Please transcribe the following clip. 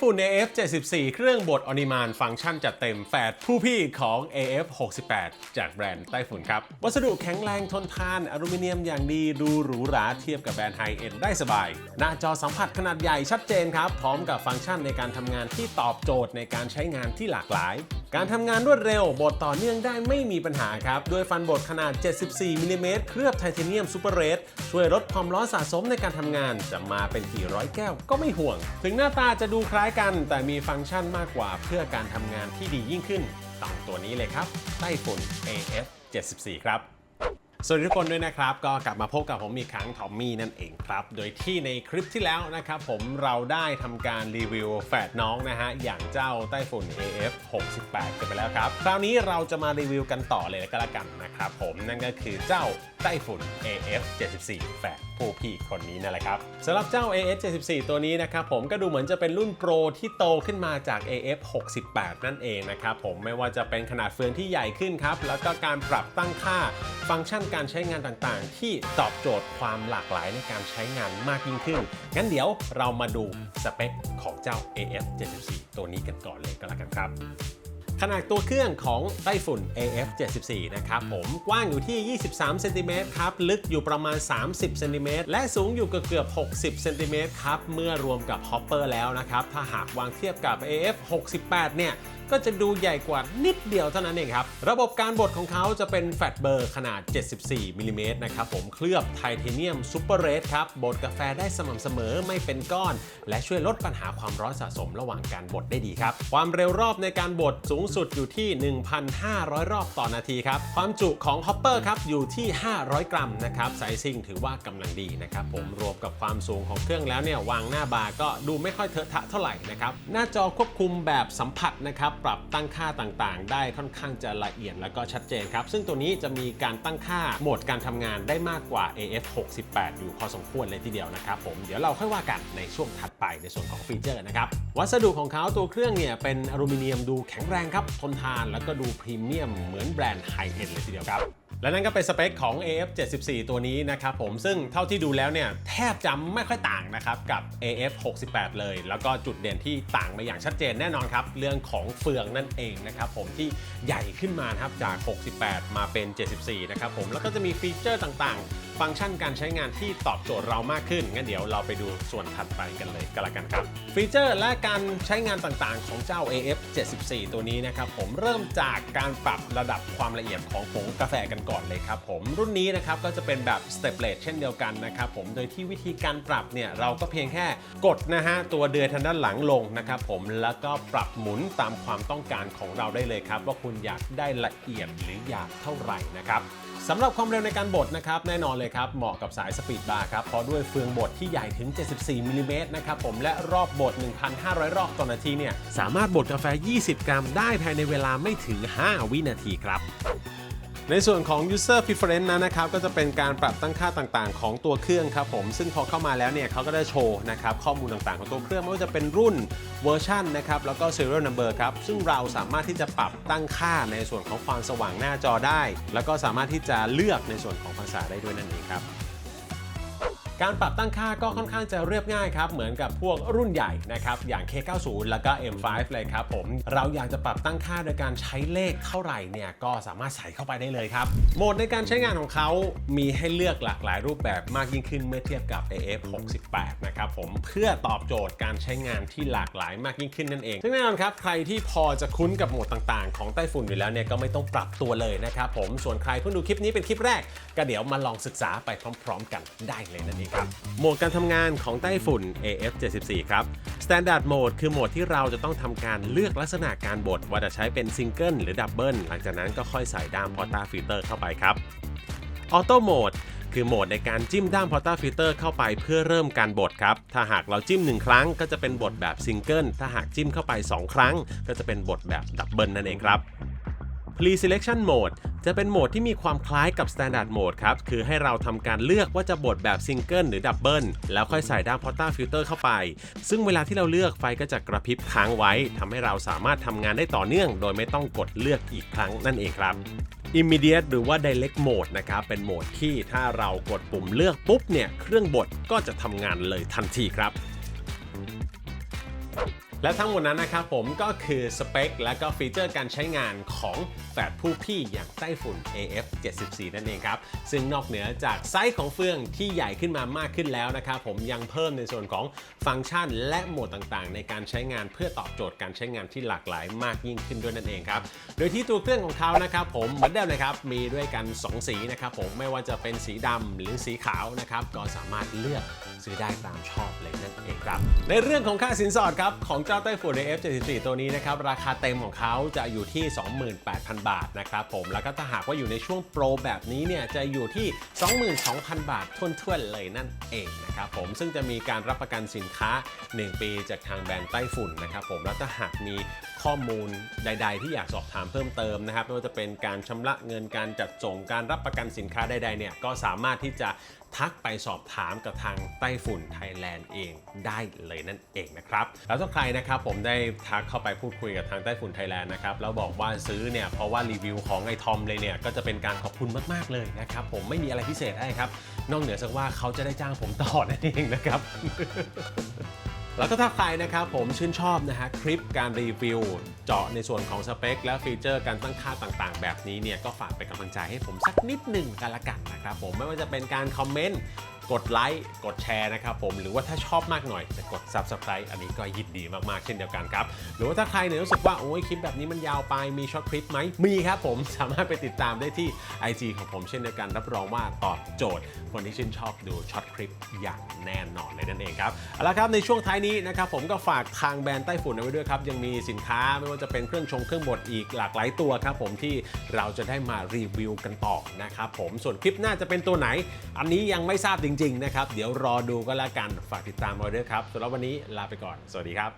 ฝุ่น AF 74 เครื่องบดอนิมานฟังก์ชันจัดเต็มแฝดผู้พี่ของ AF 68 จากแบรนด์ไต้ฝุ่นครับ วัสดุแข็งแรงทนทานอลูมิเนียมอย่างดีดูหรูหราเทียบกับแบรนด์ไฮเอ็นได้สบาย หน้าจอสัมผัสขนาดใหญ่ชัดเจนครับ พร้อมกับฟังก์ชันในการทำงานที่ตอบโจทย์ในการใช้งานที่หลากหลาย การทำงานรวดเร็วบดต่อเนื่องได้ไม่มีปัญหาครับ ด้วยฟันบดขนาด 74มิลลิเมตรเคลือบไทเทเนียมซูเปอร์เรสช่วยลดความร้อนสะสมในการทำงาน จะมาเป็นกี่ร้อยแก้วก็ไม่ห่วง ถึงหน้าตาจะดูคล้ายกัน แต่มีฟังก์ชันมากกว่าเพื่อการทำงานที่ดียิ่งขึ้นต้องตัวนี้เลยครับไต้ฝุ่น AF 74 ครับ สวัสดีทุกคนด้วยนะครับ ก็กลับมาพบกับผมอีกครั้งทอมมี่นั่นเองครับ โดยที่ในคลิปที่แล้วนะครับผมเราได้ทำการรีวิวแฝดน้องนะฮะ อย่างเจ้าไต้ฝุ่น AF 68 กันไปแล้วครับ คราวนี้เราจะมารีวิวกันต่อเลยก็แล้วกันนะครับผมนั่นก็คือเจ้าไต้ฝุ่น AF 74แฝดผู้พี่คนนี้นั่นแหละครับสำหรับเจ้า AF 74ตัวนี้นะครับผมก็ดูเหมือนจะเป็นรุ่นโปรที่โตขึ้นมาจาก AF 68นั่นเองนะครับผมไม่ว่าจะเป็นขนาดเฟืองที่ใหญ่ขึ้นครับ แล้วก็การปรับตั้งค่าฟังก์ชันการใช้งานต่างๆ ที่ตอบโจทย์ความหลากหลายในการใช้งานมากยิ่งขึ้น งั้นเดี๋ยวเรามาดูสเปคของเจ้า AF 74ตัวนี้กันก่อนเลยก็แล้วกันครับ ขนาดตัวเครื่องของไต้ฝุ่น AF 74 นะครับผมกว้างอยู่ที่ 23 เซนติเมตรครับ ลึกอยู่ประมาณ 30 เซนติเมตร และสูงอยู่เกือบ 60 เซนติเมตรครับ เมื่อรวมกับฮอปเปอร์แล้วนะครับ ถ้าหากวางเทียบกับ AF 68 เนี่ย ก็จะดูใหญ่กว่านิดเดียวเท่านั้นเองครับ ระบบการบดของเขาจะเป็นแฟตเบอร์ขนาด 74มิลลิเมตรนะครับผมเคลือบไทเทเนียมซูเปอร์เรสครับบดกาแฟได้สม่ำเสมอไม่เป็นก้อน และช่วยลดปัญหาความร้อนสะสมระหว่างการบดได้ดีครับ ความเร็วรอบในการบดสูงสุดอยู่ที่ 1,500 รอบต่อนาทีครับความจุของฮอปเปอร์ครับอยู่ที่ 500 กรัมนะครับไซซิ่งถือว่ากำลังดีนะครับผมรวมกับความสูงของเครื่องแล้วเนี่ยวางหน้าบาร์ก็ดูไม่ค่อยเถอะทะเท่าไหร่นะครับหน้าจอควบคุมแบบสัมผัสนะครับปรับตั้งค่าต่างๆ ได้ค่อนข้างจะละเอียดแล้วก็ชัดเจนครับ ซึ่งตัวนี้จะมีการตั้งค่าโหมดการทำงานได้มากกว่า AF 68อยู่พอสมควรเลยทีเดียวนะครับผมเดี๋ยวเราค่อยว่ากันในช่วงถัดไปในส่วนของฟีเจอร์นะครับ วัสดุของเขาตัวเครื่องเนี่ยเป็นอลูมิเนียมดูแข็งแรงครับทนทานแล้วก็ดูพรีเมียมเหมือนแบรนด์ไฮเอ็นเลยทีเดียวครับ และนั่นก็เป็นสเปคของ AF 74 ตัวนี้นะครับผมซึ่งเท่าที่ดูแล้วเนี่ยแทบจะไม่ค่อยต่างนะครับกับ AF 68 เลย แล้วก็จุดเด่นที่ต่างมาอย่างชัดเจนแน่นอนครับ เรื่องของเฟืองนั่นเองนะครับผมที่ใหญ่ขึ้นมาครับจาก 68 มาเป็น 74 นะครับผมแล้วก็จะมีฟีเจอร์ต่างๆ ฟังก์ชันการใช้งานที่ตอบโจทย์เรามากขึ้น งั้นเดี๋ยวเราไปดูส่วนถัดไปกันเลยก็แล้วกันครับ ฟีเจอร์และการใช้งานต่างๆ ของเจ้า AF 74 ตัวนี้นะครับผมเริ่มจากการปรับระดับความละเอียดของผงกาแฟกันก่อนเลยครับผมรุ่นนี้นะครับก็จะเป็นแบบ step l e s เช่นเดียวกันนะครับผมโดยที่วิธีการปรับเนี่ยเราก็เพียงแค่กดนะฮะตัวเดือยทางด้านหลังลงนะครับผมแล้วก็ปรับหมุนตามความต้องการของเราได้เลยครับ ว่าคุณอยากได้ละเอียดหรืออยากเท่าไหร่นะครับ สำหรับความเร็วในการบดนะครับแน่นอนเลยครับเหมาะกับสายสปีดบาร์ครับเพราะด้วยเฟืองบดที่ใหญ่ถึง 74มิลลิเมตรนะครับผมและรอบบด 1,500 รอบต่อนาทีเนี่ยสามารถบดกาแฟ 20 กรัม ได้ภายในเวลาไม่ถึง 5 วินาทีครับ ในส่วนของ user preference นั้นนะครับก็จะเป็นการปรับตั้งค่าต่างๆ ของตัวเครื่องครับผม ซึ่งพอเข้ามาแล้วเนี่ยเขาก็ได้โชว์นะครับข้อมูลต่างๆ ของตัวเครื่องไม่ว่าจะเป็นรุ่นเวอร์ชันนะครับแล้วก็ serial number ครับซึ่งเราสามารถที่จะปรับตั้งค่าในส่วนของความสว่างหน้าจอได้ แล้วก็สามารถที่จะเลือกในส่วนของภาษาได้ด้วยนั่นเองครับ การปรับตั้งค่าก็ค่อนข้างจะเรียบง่ายครับ เหมือนกับพวกรุ่นใหญ่นะครับ อย่าง K90 แล้วก็ M5 เลยครับผม เราอยากจะปรับตั้งค่าโดยการใช้เลขเท่าไหร่เนี่ยก็สามารถใส่เข้าไปได้เลยครับ โหมดในการใช้งานของเขามีให้เลือกหลากหลายรูปแบบมากยิ่งขึ้นเมื่อเทียบกับ AF 68 นะครับผม เพื่อตอบโจทย์การใช้งานที่หลากหลายมากยิ่งขึ้นนั่นเอง ซึ่งแน่นอนครับ ใครที่พอจะคุ้นกับโหมดต่างๆ ของไต้ฝุ่นอยู่แล้วเนี่ยก็ไม่ต้องปรับตัวเลยนะครับผม ส่วนใครเพิ่งดูคลิปนี้เป็นคลิปแรก ก็เดี๋ยวมาลองศึกษาไปพร้อม ๆ กันได้เลยนั่นเองครับ โหมดการทำงานของไต้ฝุ่น AF 74 ครับ Standard Mode คือโหมดที่เราจะต้องทำการเลือกลักษณะการบดว่าจะใช้เป็นซิงเกิลหรือดับเบิลหลังจากนั้นก็ค่อยใส่ด้ามพอร์ตาฟิลเตอร์เข้าไปครับ Auto Mode คือโหมดในการจิ้มด้ามพอร์ตาฟิลเตอร์เข้าไปเพื่อเริ่มการบดครับ ถ้าหากเราจิ้ม 1 ครั้งก็จะเป็นบทแบบซิงเกิล ถ้าหากจิ้มเข้าไป 2 ครั้ง ก็จะเป็นบทแบบดับเบิลนั่นเองครับ Pre-selection mode จะเป็นโหมดที่มีความคล้ายกับ Standard mode ครับ คือให้เราทำการเลือกว่าจะบดแบบซิงเกิลหรือดับเบิลแล้วค่อยใส่ด้ามพอร์ตาฟิลเตอร์เข้าไป ซึ่งเวลาที่เราเลือกไฟก็จะกระพริบค้างไว้ทำให้เราสามารถทำงานได้ต่อเนื่อง โดยไม่ต้องกดเลือกอีกครั้งนั่นเองครับ Immediate หรือว่า Direct Mode นะครับ เป็นโหมดที่ถ้าเรากดปุ่มเลือกปุ๊บเนี่ย เครื่องบดก็จะทำงานเลยทันทีครับ และทั้งหมดนั้นนะครับผมก็คือสเปค และก็ฟีเจอร์การใช้งานของแฝดผู้พี่อย่างไต้ฝุ่น AF 74 นั่นเองครับ ซึ่งนอกเหนือจากไซส์ของเฟืองที่ใหญ่ขึ้นมามากขึ้นแล้วนะครับผมยังเพิ่มในส่วนของฟังก์ชันและโหมดต่างๆ ในการใช้งานเพื่อตอบโจทย์การใช้งานที่หลากหลายมากยิ่งขึ้นด้วยนั่นเองครับ โดยที่ตัวเครื่องของเขานะครับผมเหมือนเดิมเลยครับมีด้วยกัน 2 สีนะครับผมไม่ว่าจะเป็นสีดำหรือสีขาวนะครับก็สามารถเลือก ซื้อได้ตามชอบเลยนั่นเองครับ ในเรื่องของค่าสินสอดครับ ของเจ้าไต้ฝุ่น AF74 ตัวนี้นะครับ ราคาเต็มของเขาจะอยู่ที่ 28,000 บาทนะครับผมแล้วก็ถ้าหากว่าอยู่ในช่วงโปรแบบนี้เนี่ยจะอยู่ที่ 22,000 บาททวนๆเลยนั่นเองนะครับผมซึ่งจะมีการรับประกันสินค้า 1 ปีจากทางแบรนด์ไต้ฝุ่นนะครับผมแล้วถ้าหากมีข้อมูลใด ๆ ที่อยากสอบถามเพิ่มเติมนะครับไม่ว่าจะเป็นการชำระเงินการจัดส่งการรับประกันสินค้าใดๆเนี่ยก็สามารถที่จะทักไปสอบถามกับทางไต้ฝุ่นไทยแลนด์เองได้เลยนั่นเองนะครับ แล้วถ้าใครนะครับผมได้ทักเข้าไปพูดคุยกับทางไต้ฝุ่นไทยแลนด์นะครับแล้วบอกว่าซื้อเนี่ยเพราะว่ารีวิวของไอ้ทอมเลยเนี่ยก็จะเป็นการขอบคุณมากๆเลยนะครับผมไม่มีอะไรพิเศษให้ครับ นอกเหนือจากว่าเขาจะได้จ้างผมต่อนั่นเองนะครับ แล้วก็ถ้าใครนะครับผมชื่นชอบนะฮะคลิปการรีวิว เจาะในส่วนของสเปค และฟีเจอร์การตั้งค่าต่างๆ แบบนี้เนี่ยก็ฝากเป็นกำลังใจให้ผมสักนิดหนึ่งกันละกันนะครับผมไม่ว่าจะเป็นการคอมเมนต์ กดไลค์กดแชร์นะครับผมหรือว่าถ้าชอบมากหน่อยจะกด Subscribe อันนี้ก็ยินดีมากๆเช่นเดียวกันครับ หรือว่าถ้าใครเนี่ยรู้สึกว่าโอ้ยคลิปแบบนี้มันยาวไปมีช็อตคลิปไหมมีครับผมสามารถไปติดตามได้ที่ IG ของผมเช่นเดียวกันรับรองว่าตอบโจทย์ คนที่ชื่นชอบดูช็อตคลิปอย่างแน่นอนเลยนั่นเองครับเอาละครับในช่วงท้ายนี้นะครับผมก็ฝากทางแบรนด์ไต้ฝุ่นเอาไว้ด้วยครับยังมีสินค้าไม่ว่าจะเป็นเครื่องชงเครื่องบดอีกหลากหลายตัวครับผมที่เราจะได้มารีวิวกันต่อนะครับผมส่วนคลิปหน้าจะเป็นตัวไหน อันนี้ยังไม่ทราบจริงๆ นะครับ เดี๋ยวรอดูก็แล้วกันฝากติดตามเราไว้ด้วยครับสำหรับวันนี้ลาไปก่อน สวัสดีครับ